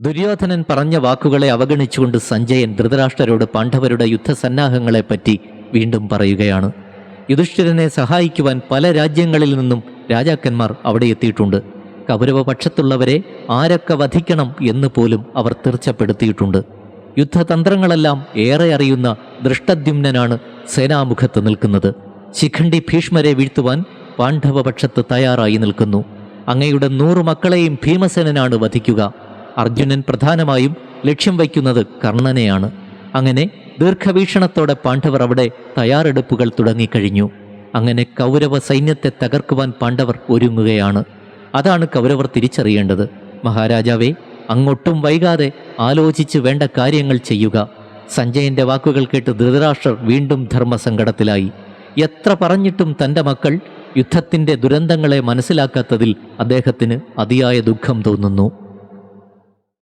ദുര്യോധനൻ പറഞ്ഞ വാക്കുകളെ അവഗണിച്ചുകൊണ്ട് സഞ്ജയൻ ധൃതരാഷ്ട്രരോട് പാണ്ഡവരുടെ യുദ്ധസന്നാഹങ്ങളെപ്പറ്റി വീണ്ടും പറയുകയാണ്. യുധിഷ്ഠിരനെ സഹായിക്കുവാൻ പല രാജ്യങ്ങളിൽ നിന്നും രാജാക്കന്മാർ അവിടെ എത്തിയിട്ടുണ്ട്. കൗരവ പക്ഷത്തുള്ളവരെ ആരൊക്കെ വധിക്കണം എന്ന് പോലും അവർ തീർച്ചപ്പെടുത്തിയിട്ടുണ്ട്. യുദ്ധതന്ത്രങ്ങളെല്ലാം ഏറെ അറിയുന്ന ദൃഷ്ടദ്യുമ്നനാണ് സേനാമുഖത്ത് നിൽക്കുന്നത്. ശിഖണ്ഡി ഭീഷ്മരെ വീഴ്ത്തുവാൻ പാണ്ഡവപക്ഷത്ത് തയ്യാറായി നിൽക്കുന്നു. അങ്ങയുടെ നൂറു മക്കളെയും ഭീമസേനനാണ് വധിക്കുക. അർജുനൻ പ്രധാനമായും ലക്ഷ്യം വയ്ക്കുന്നത് കർണനെയാണ്. അങ്ങനെ ദീർഘവീക്ഷണത്തോടെ പാണ്ഡവർ അവിടെ തയ്യാറെടുപ്പുകൾ തുടങ്ങിക്കഴിഞ്ഞു. അങ്ങനെ കൗരവ സൈന്യത്തെ തകർക്കുവാൻ പാണ്ഡവർ ഒരുങ്ങുകയാണ്. അതാണ് കൗരവർ തിരിച്ചറിയേണ്ടത്. മഹാരാജാവേ അങ്ങൊട്ടും വൈകാതെ ആലോചിച്ച് വേണ്ട കാര്യങ്ങൾ ചെയ്യുക. സഞ്ജയന്റെ വാക്കുകൾ കേട്ട് ധൃതരാഷ്ട്രർ വീണ്ടും ധർമ്മസങ്കടത്തിലായി. എത്ര പറഞ്ഞിട്ടും തന്റെ മക്കൾ യുദ്ധത്തിന്റെ ദുരന്തങ്ങളെ മനസ്സിലാക്കാത്തതിൽ അദ്ദേഹത്തിന് അതിയായ ദുഃഖം തോന്നുന്നു.